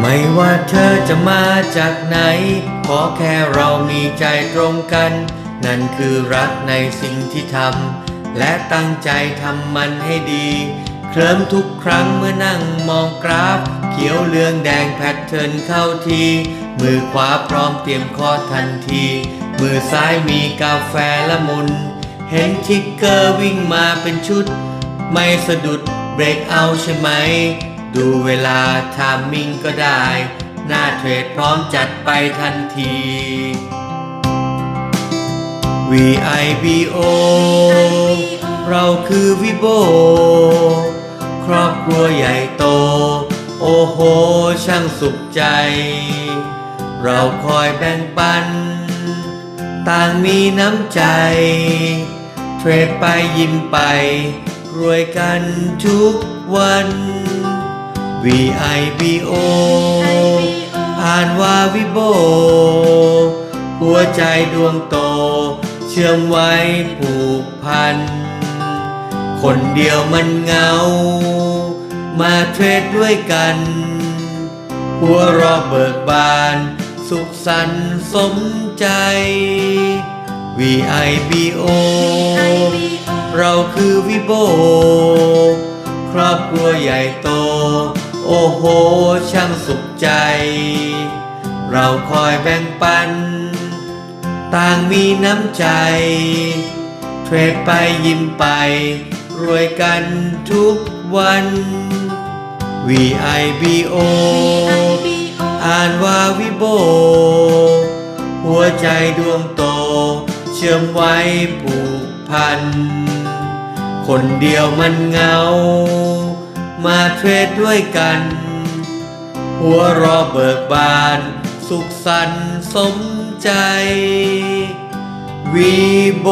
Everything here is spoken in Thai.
ไม่ว่าเธอจะมาจากไหน ขอแค่เรามีใจตรงกัน นั่นคือรักในสิ่งที่ทำ และตั้งใจทำมันให้ดี เคลิ้มทุกครั้งเมื่อนั่งมองกราฟ เขียวเหลืองแดงแพทเทิร์นเข้าที มือขวาพร้อมเตรียมคอทันที มือซ้ายมีกาแฟละมุน เห็นทิกเกอร์วิ่งมาเป็นชุด ไม่สะดุดเบรกเอาใช่ไหม ดูเวลาทามมิ่งก็ได้ หน้าเทรดพร้อมจัดไปทันที VIBO เราคือวิโบครอบครัวใหญ่โต โอ้โห ช่างสุขใจ เราคอยแบ่งปัน ต่างมีน้ำใจ เทรดไปยิ้มไป รวยกันทุกวัน VIBO อ่านว่าวิโบ หัวใจดวงโต เชื่อมไว้ผูกพัน คนเดียวมันเหงา มาเทรดด้วยกัน หัวเรอเบิกบาน สุขสันต์สมใจ VIBO เราคือวิโบ ครอบครัวใหญ่โต โอ้โห ช่างสุขใจ เราคอยแบ่งปัน ต่างมีน้ำใจ เทรดไปยิ้มไป รวยกันทุกวัน VIBO อ่านว่าวิโบ หัวใจดวงโต เชื่อมไว้ผูกพัน คนเดียวมันเงา มาเทรดด้วยกัน หัวรอเบิกบาน สุขสันต์สมใจวีโบ